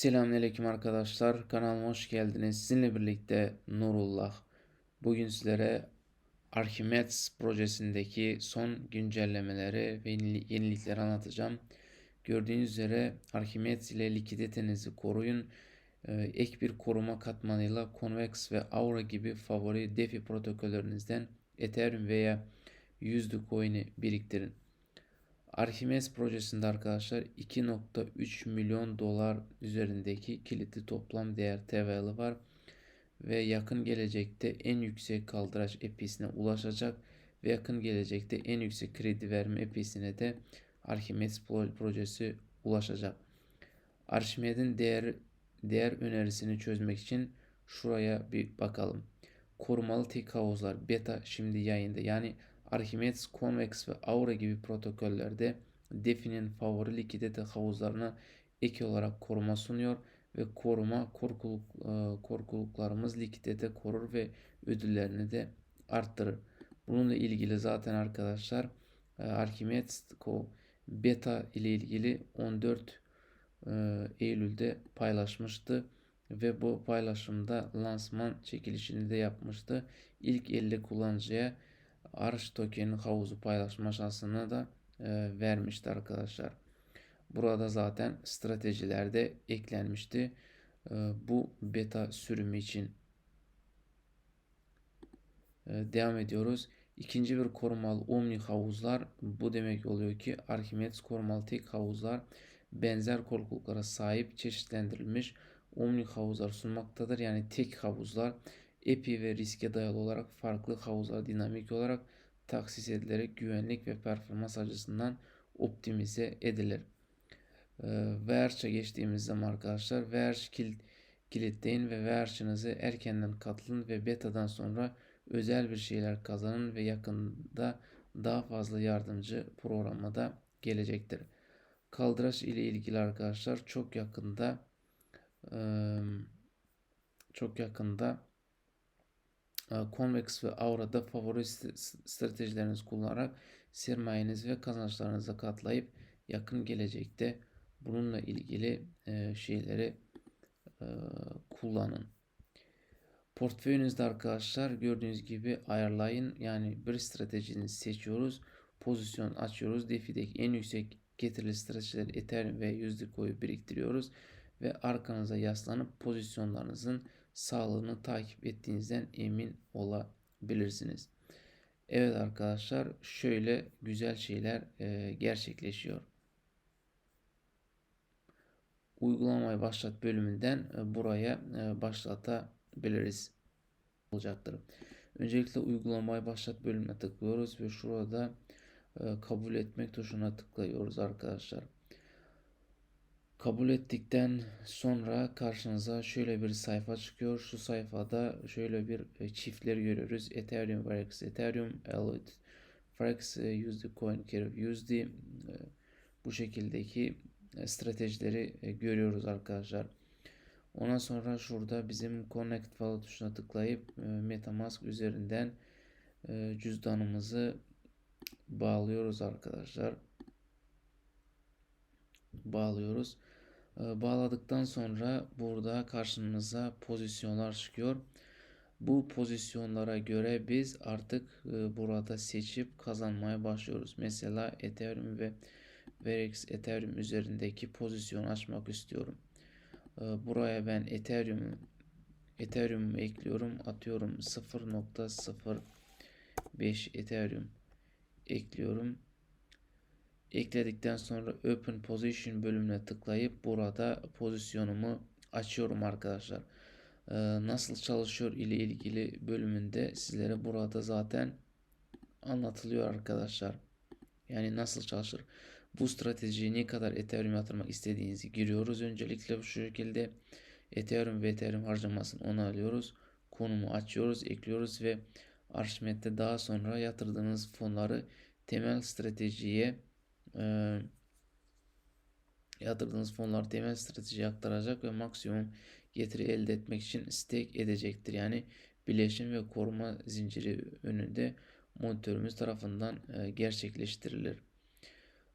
Selamünaleyküm arkadaşlar. Kanalıma hoş geldiniz. Sizinle birlikte Nurullah. Bugün sizlere Archimedes projesindeki son güncellemeleri ve yenili- yenilikleri anlatacağım. Gördüğünüz üzere Archimedes ile likiditenizi koruyun. Ee, Ek bir koruma katmanıyla Convex ve Aura gibi favori DeFi protokollerinizden Ethereum veya yüzlü coin'i biriktirin. Archimedes projesinde arkadaşlar 2.3 milyon dolar üzerindeki kilitli toplam değer TVL var ve yakın gelecekte en yüksek kaldıraç episine ulaşacak ve yakın gelecekte en yüksek kredi verme episine de Archimedes pro- projesi ulaşacak. Archimedes'in değer değer önerisini çözmek için şuraya bir bakalım. Korumalı tek havuzlar beta şimdi yayında. Yani Archimedes, Convex ve Aura gibi protokollerde DeFi'nin favori likidite havuzlarına ek olarak koruma sunuyor ve koruma korkuluk, e, korkuluklarımız likidite korur ve ödüllerini de arttırır. Bununla ilgili zaten arkadaşlar e, Archimedes Ko- beta ile ilgili 14 e, Eylül'de paylaşmıştı ve bu paylaşımda lansman çekilişini de yapmıştı. İlk 50 kullanıcıya Arch token havuzu paylaşma şansını da e, vermişti arkadaşlar. Burada zaten stratejiler de eklenmişti. E, bu beta sürümü için e, devam ediyoruz. İkinci bir korumalı omni havuzlar bu demek oluyor ki Archimedes korumalı tek havuzlar benzer korkuluklara sahip çeşitlendirilmiş omni havuzlar sunmaktadır. Yani tek havuzlar epi ve riske dayalı olarak farklı havuzlar dinamik olarak taksis edilerek güvenlik ve performans açısından optimize edilir. Verge'e geçtiğimiz zaman arkadaşlar Verge kil, kilitleyin ve Verge'ınızı erkenden katılın ve beta'dan sonra özel bir şeyler kazanın ve yakında daha fazla yardımcı programa da gelecektir. Kaldıraç ile ilgili arkadaşlar çok yakında çok yakında Convex ve Aura'da favori stratejilerinizi kullanarak sermayenizi ve kazançlarınızı katlayıp yakın gelecekte bununla ilgili şeyleri kullanın. Portföyünüzde arkadaşlar gördüğünüz gibi ayarlayın. Yani bir stratejini seçiyoruz. Pozisyon açıyoruz. DeFi'deki en yüksek getirili stratejileri Ethereum ve yüzlük koyu biriktiriyoruz. Ve arkanıza yaslanıp pozisyonlarınızın sağlığını takip ettiğinizden emin olabilirsiniz. Evet arkadaşlar şöyle güzel şeyler e, gerçekleşiyor. Uygulamayı başlat bölümünden e, buraya e, başlatabiliriz olacaktır. Öncelikle uygulamayı başlat bölümüne tıklıyoruz ve şurada kabul etmek tuşuna tıklıyoruz arkadaşlar. Kabul ettikten sonra karşınıza şöyle bir sayfa çıkıyor. Şu sayfada şöyle bir e, çiftler görüyoruz. Ethereum Forex, Ethereum Elite, Forex e, USD Coin Care USD e, bu şekildeki stratejileri görüyoruz arkadaşlar. Ondan sonra şurada bizim Connect Wallet tuşuna tıklayıp MetaMask üzerinden cüzdanımızı bağlıyoruz arkadaşlar. Bağlıyoruz. Ee, bağladıktan sonra burada karşımıza pozisyonlar çıkıyor. Bu pozisyonlara göre biz artık e, burada seçip kazanmaya başlıyoruz. Mesela Ethereum ve Verix Ethereum üzerindeki pozisyon açmak istiyorum. Ee, buraya ben Ethereum Ethereum ekliyorum. Atıyorum 0.05 Ethereum ekliyorum. Ekledikten sonra Open Position bölümüne tıklayıp burada pozisyonumu açıyorum arkadaşlar. Ee, nasıl çalışıyor ile ilgili bölümünde sizlere burada zaten anlatılıyor arkadaşlar. Yani nasıl çalışır. Bu stratejiyi ne kadar Ethereum yatırmak istediğinizi giriyoruz. Öncelikle bu şekilde Ethereum ve Ethereum harcamasını onu alıyoruz. Konumu açıyoruz, ekliyoruz ve Archimed'de daha sonra yatırdığınız fonları temel stratejiye e, yatırdığınız fonlar temel strateji aktaracak ve maksimum getiri elde etmek için stake edecektir. Yani bileşim ve koruma zinciri önünde monitörümüz tarafından e, gerçekleştirilir.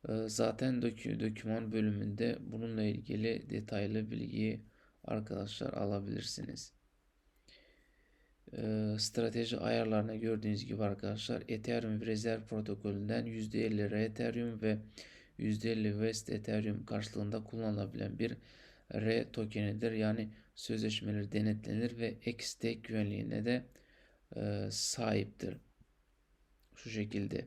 Ee, Zaten dokü, doküman bölümünde bununla ilgili detaylı bilgiyi arkadaşlar alabilirsiniz. Ee, Strateji ayarlarını gördüğünüz gibi arkadaşlar Ethereum rezerv protokolünden %50 Ethereum ve %50 West Ethereum karşılığında kullanılabilen bir R tokenidir. Yani sözleşmeleri denetlenir ve X-Stake güvenliğine de e, sahiptir. Şu şekilde.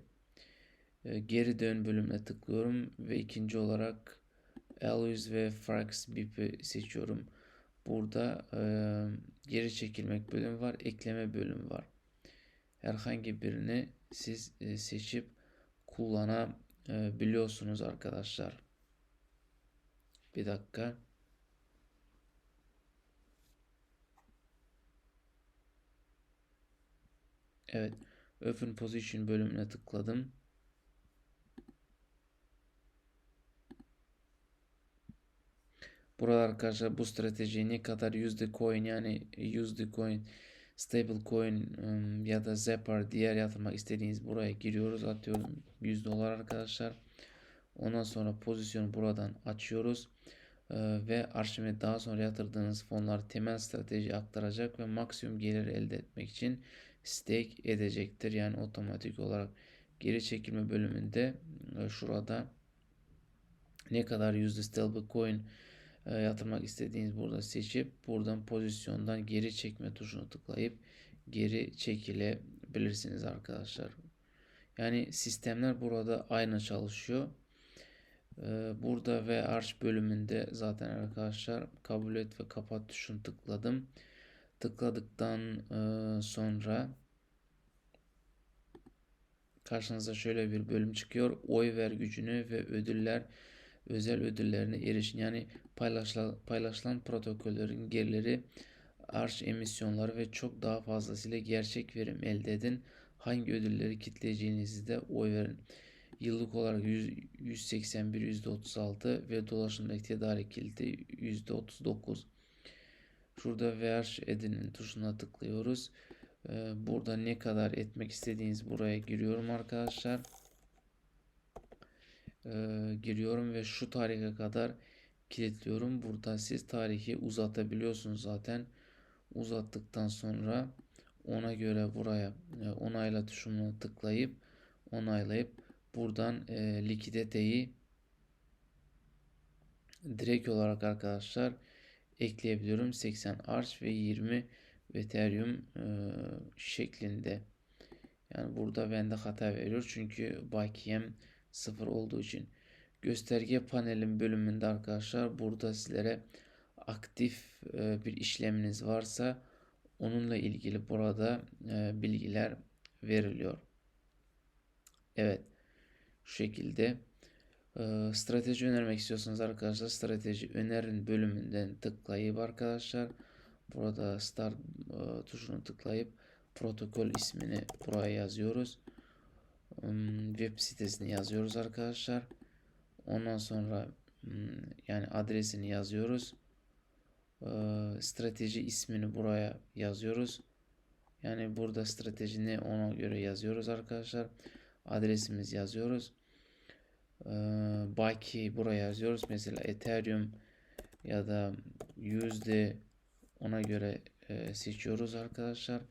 E, geri dön bölümüne tıklıyorum ve ikinci olarak Always ve Frax BIP'i seçiyorum. Burada geri çekilmek bölümü var, ekleme bölümü var. Herhangi birini siz e, seçip kullanabiliyorsunuz arkadaşlar. Bir dakika. Evet. Open Position bölümüne tıkladım. Burada arkadaşlar bu stratejiyi ne kadar yüzde coin yani yüzde coin stable coin ya da Zephyr diğer yatırmak istediğiniz buraya giriyoruz atıyorum 100 dolar arkadaşlar. Ondan sonra pozisyonu buradan açıyoruz. Ve arşivine daha sonra yatırdığınız fonlar temel strateji aktaracak ve maksimum gelir elde etmek için stake edecektir. Yani otomatik olarak geri çekilme bölümünde şurada ne kadar yüzde stable coin yatırmak istediğiniz burada seçip buradan pozisyondan geri çekme tuşunu tıklayıp geri çekilebilirsiniz arkadaşlar. Yani sistemler burada aynı çalışıyor. E, burada ve arş bölümünde zaten arkadaşlar kabul et ve kapat tuşunu tıkladım. Tıkladıktan e, sonra karşınıza şöyle bir bölüm çıkıyor. Oy ver gücünü ve ödüller özel ödüllerine erişin. Yani paylaşılan, paylaşılan protokollerin gerileri, arş emisyonları ve çok daha fazlasıyla gerçek verim elde edin. Hangi ödülleri kitleyeceğinizi de oy verin. Yıllık olarak 100, 181 %36 ve dolaşımdaki tedarik kilidi %39. Şurada ver edinin tuşuna tıklıyoruz. Ee, burada ne kadar etmek istediğiniz buraya giriyorum arkadaşlar. Giriyorum ve şu tarihe kadar kilitliyorum. Burada siz tarihi uzatabiliyorsunuz zaten. Uzattıktan sonra ona göre buraya onayla tuşuna tıklayıp onaylayıp buradan e, likiditeyi direkt olarak arkadaşlar ekleyebiliyorum. 80 arch ve 20 Ethereum e, şeklinde. Yani burada bende hata veriyor. Çünkü bakiyem sıfır olduğu için. Gösterge panelin bölümünde arkadaşlar burada sizlere aktif e, bir işleminiz varsa onunla ilgili burada e, bilgiler veriliyor. Evet. Şu şekilde e, strateji önermek istiyorsanız arkadaşlar strateji önerin bölümünden tıklayıp arkadaşlar burada start tuşunu tıklayıp protokol ismini buraya yazıyoruz. Hmm, web sitesini yazıyoruz arkadaşlar. Ondan sonra hmm, yani adresini yazıyoruz. E, strateji ismini buraya yazıyoruz. Yani burada strateji ne ona göre yazıyoruz arkadaşlar. Adresimiz yazıyoruz. Ee, Baki buraya yazıyoruz. Mesela Ethereum ya da yüzde ona göre e, seçiyoruz arkadaşlar.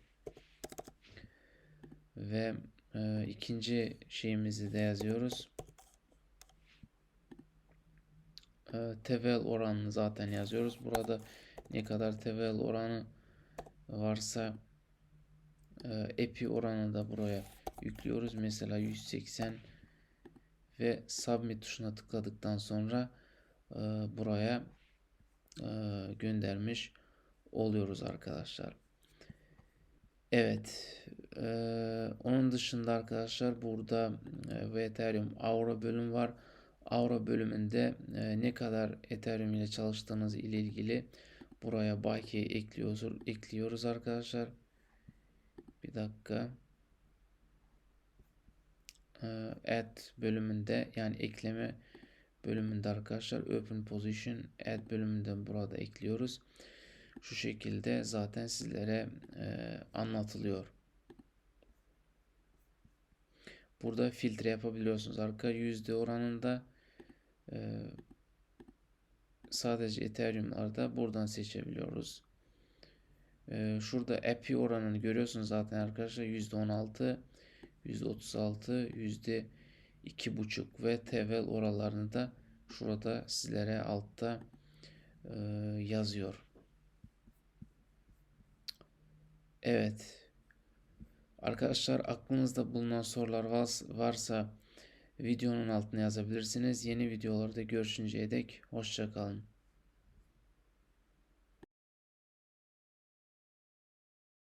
Ve e, ikinci şeyimizi de yazıyoruz. E, tevel oranını zaten yazıyoruz. Burada ne kadar tevel oranı varsa e, epi oranı da buraya yüklüyoruz. Mesela 180 ve submit tuşuna tıkladıktan sonra e, buraya e, göndermiş oluyoruz arkadaşlar. Evet. E, onun dışında arkadaşlar burada e, Ethereum Aura bölüm var. Aura bölümünde e, ne kadar Ethereum ile çalıştığınız ile ilgili buraya bakiye ekliyoruz, ekliyoruz arkadaşlar. Bir dakika. E, add bölümünde yani ekleme bölümünde arkadaşlar open position add bölümünden burada ekliyoruz. Şu şekilde zaten sizlere e, anlatılıyor. burada filtre yapabiliyorsunuz. Arka yüzde oranında e, sadece Ethereum'larda buradan seçebiliyoruz. E, şurada API oranını görüyorsunuz zaten arkadaşlar %16, %36, yüzde iki buçuk ve TVL oralarını da şurada sizlere altta e, yazıyor. Evet. Arkadaşlar aklınızda bulunan sorular varsa videonun altına yazabilirsiniz. Yeni videolarda görüşünceye dek hoşça kalın.